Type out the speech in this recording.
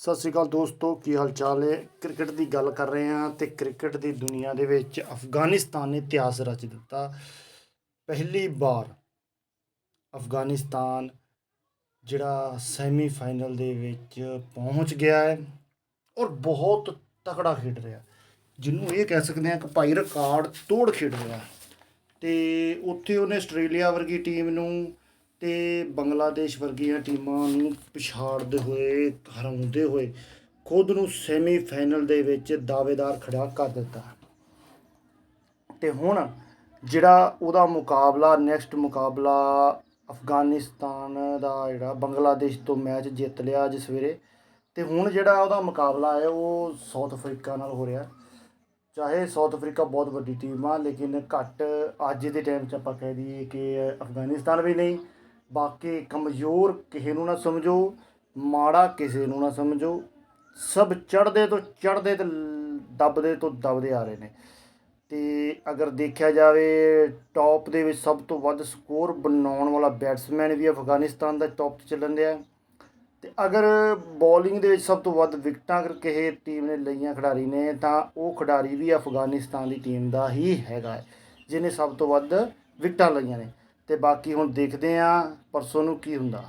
ਸਤਿ ਸ਼੍ਰੀ ਅਕਾਲ ਦੋਸਤੋ, ਕੀ ਹਾਲ ਚਾਲ ਹੈ? ਕ੍ਰਿਕਟ ਦੀ ਗੱਲ ਕਰ ਰਹੇ ਹਾਂ ਤੇ ਕ੍ਰਿਕਟ ਦੀ ਦੁਨੀਆ ਦੇ ਵਿੱਚ ਅਫਗਾਨਿਸਤਾਨ ਨੇ ਇਤਿਹਾਸ ਰਚ ਦਿੱਤਾ। ਪਹਿਲੀ ਵਾਰ ਅਫਗਾਨਿਸਤਾਨ ਜਿਹੜਾ ਸੈਮੀ ਫਾਈਨਲ ਦੇ ਵਿੱਚ ਪਹੁੰਚ ਗਿਆ ਹੈ ਔਰ ਬਹੁਤ ਤਕੜਾ ਖੇਡ ਰਿਹਾ। ਜਿਹਨੂੰ ਇਹ ਕਹਿ ਸਕਦੇ ਹਾਂ ਕਿ ਭਾਈ ਰਿਕਾਰਡ ਤੋੜ ਖੇਡ ਰਿਹਾ ਤੇ ਉੱਥੇ ਉਹਨੇ ਆਸਟ੍ਰੇਲੀਆ ਵਰਗੀ ਟੀਮ ਨੂੰ ਤੇ ਬੰਗਲਾਦੇਸ਼ ਵਰਗੀਆਂ ਟੀਮਾਂ ਨੂੰ ਪਛਾੜਦੇ ਹੋਏ, ਹਰਾਉਂਦੇ ਹੋਏ ਖੁਦ ਨੂੰ ਸੈਮੀ ਫਾਈਨਲ ਦੇ ਵਿੱਚ ਦਾਅਵੇਦਾਰ ਖੜਾ ਕਰ ਦਿੱਤਾ। ਤੇ ਹੁਣ ਜਿਹੜਾ ਉਹਦਾ ਮੁਕਾਬਲਾ ਨੈਕਸਟ ਮੁਕਾਬਲਾ ਅਫਗਾਨਿਸਤਾਨ ਦਾ ਜਿਹੜਾ ਬੰਗਲਾਦੇਸ਼ ਤੋਂ ਮੈਚ ਜਿੱਤ ਲਿਆ ਅੱਜ ਸਵੇਰੇ, ਤੇ ਹੁਣ ਜਿਹੜਾ ਉਹਦਾ ਮੁਕਾਬਲਾ ਹੈ, ਉਹ ਸਾਊਥ ਅਫਰੀਕਾ ਨਾਲ ਹੋ ਰਿਹਾ। ਚਾਹੇ ਸਾਊਥ ਅਫਰੀਕਾ ਬਹੁਤ ਵੱਡੀ ਟੀਮ ਆ, ਲੇਕਿਨ ਘੱਟ ਅੱਜ ਦੇ ਟਾਈਮ 'ਚ ਆਪਾਂ ਕਹਿ ਦਈਏ ਕਿ ਅਫਗਾਨਿਸਤਾਨ ਵੀ ਨਹੀਂ ਬਾਕੀ ਕਮਜ਼ੋਰ ਕਿਸੇ ਨੂੰ ਨਾ ਸਮਝੋ, ਮਾੜਾ ਕਿਸੇ ਨੂੰ ਨਾ ਸਮਝੋ। ਸਭ ਚੜਦੇ ਤੋਂ ਚੜਦੇ ਤੇ ਦਬਦੇ ਤੋਂ ਦਬਦੇ ਆ ਰਹੇ ਨੇ। ਤੇ ਅਗਰ ਦੇਖਿਆ ਜਾਵੇ ਟੌਪ ਦੇ ਵਿੱਚ ਸਭ ਤੋਂ ਵੱਧ ਸਕੋਰ ਬਣਾਉਣ ਵਾਲਾ ਬੈਟਸਮੈਨ ਵੀ ਅਫਗਾਨਿਸਤਾਨ ਦਾ ਟੌਪ 'ਤੇ ਚੱਲਣ ਡਿਆ। ਤੇ ਅਗਰ ਬੋਲਿੰਗ ਦੇ ਵਿੱਚ ਸਭ ਤੋਂ ਵੱਧ ਵਿਕਟਾਂ ਅਗਰ ਕਿਸੇ ਟੀਮ ਨੇ ਲਈਆਂ ਖਿਡਾਰੀ ਨੇ, ਤਾਂ ਉਹ ਖਿਡਾਰੀ ਵੀ ਅਫਗਾਨਿਸਤਾਨ ਦੀ ਟੀਮ ਦਾ ਹੀ ਹੈਗਾ ਜਿਹਨੇ ਸਭ ਤੋਂ ਵੱਧ ਵਿਕਟਾਂ ਲਈਆਂ ਨੇ। ਤੇ ਬਾਕੀ ਹੁਣ ਦੇਖਦੇ ਆਂ ਪਰਸੋਂ ਨੂੰ ਕੀ ਹੁੰਦਾ।